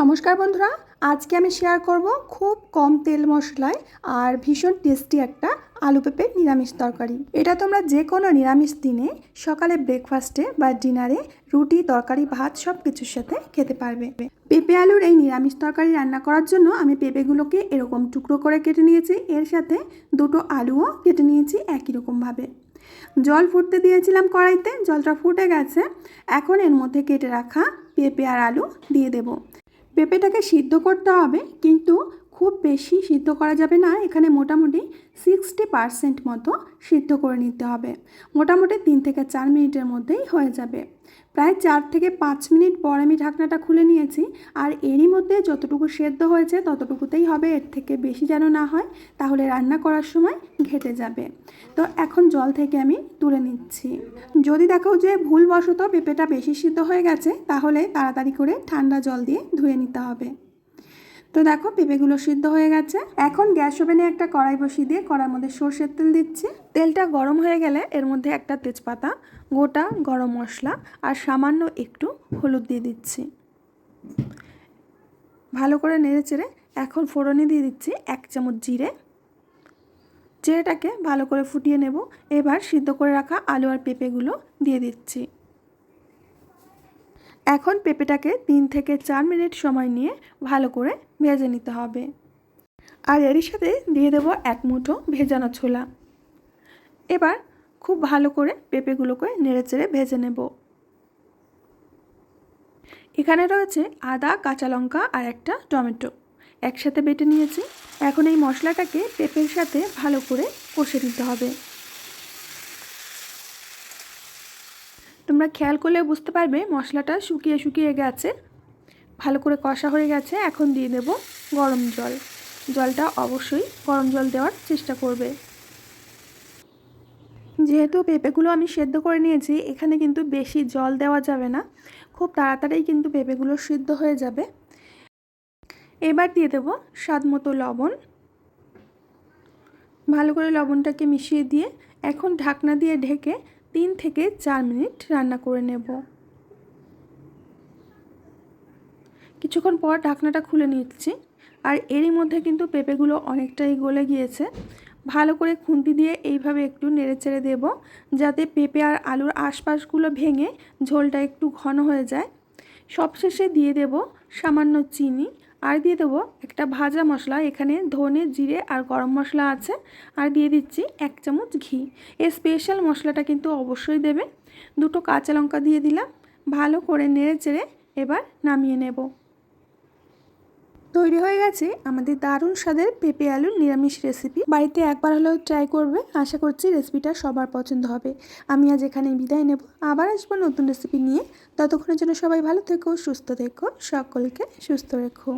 নমস্কার বন্ধুরা, আজকে আমি শেয়ার করব খুব কম তেল মশলায় আর ভীষণ টেস্টি একটা আলু পেঁপে নিরামিষ তরকারি। এটা তোমরা যে কোনো নিরামিষ দিনে সকালে ব্রেকফাস্টে বা ডিনারে রুটি, তরকারি, ভাত সব কিছুর সাথে খেতে পারবে। পেঁপে আলুর এই নিরামিষ তরকারি রান্না করার জন্য আমি পেঁপেগুলোকে এরকম টুকরো করে কেটে নিয়েছি। এর সাথে দুটো আলুও কেটে নিয়েছি একই রকমভাবে জল ফুটতে দিয়েছিলাম কড়াইতে, জলটা ফুটে গেছে। এখন এর মধ্যে কেটে রাখা পেঁপে আর আলু দিয়ে দেবো। পেঁপেটাকে সিদ্ধ করতে হবে কিন্তু খুব বেশি সিদ্ধ করা যাবে না। এখানে মোটামুটি সিক্সটি পারসেন্ট মতো সিদ্ধ করে নিতে হবে। মোটামুটি তিন থেকে চার মিনিটের মধ্যেই হয়ে যাবে। প্রায় চার থেকে পাঁচ মিনিট পর আমি ঢাকনাটা খুলে নিয়েছি। আর এরই মধ্যে যতটুকু সেদ্ধ হয়েছে ততটুকুতেই হবে। এর থেকে বেশি যেন না হয়, তাহলে রান্না করার সময় ঘেটে যাবে। তো এখন জল থেকে আমি তুলে নিচ্ছি। যদি দেখো যে ভুলবশত পেঁপেটা বেশি সিদ্ধ হয়ে গেছে, তাহলে তাড়াতাড়ি করে ঠান্ডা জল দিয়ে ধুয়ে নিতে হবে। তো দেখো পেঁপেগুলো সিদ্ধ হয়ে গেছে। এখন গ্যাস ওভেনে একটা কড়াই বসিয়ে দিয়ে কড়ার মধ্যে সর্ষের তেল দিচ্ছি। তেলটা গরম হয়ে গেলে এর মধ্যে একটা তেজপাতা, গোটা গরম মশলা আর সামান্য একটু হলুদ দিয়ে দিচ্ছি। ভালো করে নেড়ে চেড়ে এখন ফোড়নে দিয়ে দিচ্ছি এক চামচ জিরে। জিরেটাকে ভালো করে ফুটিয়ে নেব। এবার সিদ্ধ করে রাখা আলু আর পেঁপেগুলো দিয়ে দিচ্ছি। এখন পেঁপেটাকে তিন থেকে চার মিনিট সময় নিয়ে ভালো করে ভেজে নিতে হবে। আর এরই সাথে দিয়ে দেবো এক মুঠো ভেজানো ছোলা। এবার খুব ভালো করে পেঁপেগুলোকে নেড়ে চেড়ে ভেজে নেব। এখানে রয়েছে আদা, কাঁচা লঙ্কা আর একটা টমেটো। একসাথে বেটে নিয়েছি। এখন এই মশলাটাকে পেঁপের সাথে ভালো করে কষে নিতে হবে। তোমরা খেয়াল করলে বুঝতে পারবে, মশলাটা শুকিয়ে শুকিয়ে গেছে। ভালো করে কষা হয়ে গেছে, এখন দিয়ে দেব গরম জল। জলটা অবশ্যই গরম জল দেওয়ার চেষ্টা করবে। যেহেতু পেঁপেগুলো আমি সেদ্ধ করে নিয়েছি, এখানে কিন্তু বেশি জল দেওয়া যাবে না। খুব তাড়াতাড়ি কিন্তু পেঁপেগুলো সিদ্ধ হয়ে যাবে। এবার দিয়ে দেব স্বাদ মতো লবণ। ভালো করে লবণটাকে মিশিয়ে দিয়ে এখন ঢাকনা দিয়ে ঢেকে তিন থেকে চার মিনিট রান্না করে নেব। কিছুক্ষণ পর ঢাকনাটা খুলে নিচ্ছি। আর এরই মধ্যে কিন্তু পেঁপেগুলো অনেকটাই গলে গিয়েছে। ভালো করে খুন্তি দিয়ে এইভাবে একটু নেড়ে চেড়ে দেবো, যাতে পেঁপে আর আলুর আশপাশগুলো ভেঙে ঝোলটা একটু ঘন হয়ে যায়। সবশেষে দিয়ে দেব সামান্য চিনি আর দিয়ে দেবো একটা ভাজা মশলা, এখানে ধনে, জিরে আর গরম মশলা আছে। আর দিয়ে দিচ্ছি এক চামচ ঘি। এই স্পেশাল মশলাটা কিন্তু অবশ্যই দেবে। দুটো কাঁচা লঙ্কা দিয়ে দিলাম। ভালো করে নেড়ে চেড়ে এবার নামিয়ে নেব। তৈরি হয়ে গেছে আমাদের দারুণ স্বাদের পেঁপে আলুর নিরামিষ রেসিপি বাড়িতে একবার হলেও ট্রাই করবে, আশা করছি রেসিপিটা সবার পছন্দ হবে। আমি আজ এখানে বিদায় নেব। আবার আসব নতুন রেসিপি নিয়ে। ততক্ষণের জন্য সবাই ভালো থেকো, সুস্থ থেকো, সকলকে সুস্থ রেখো।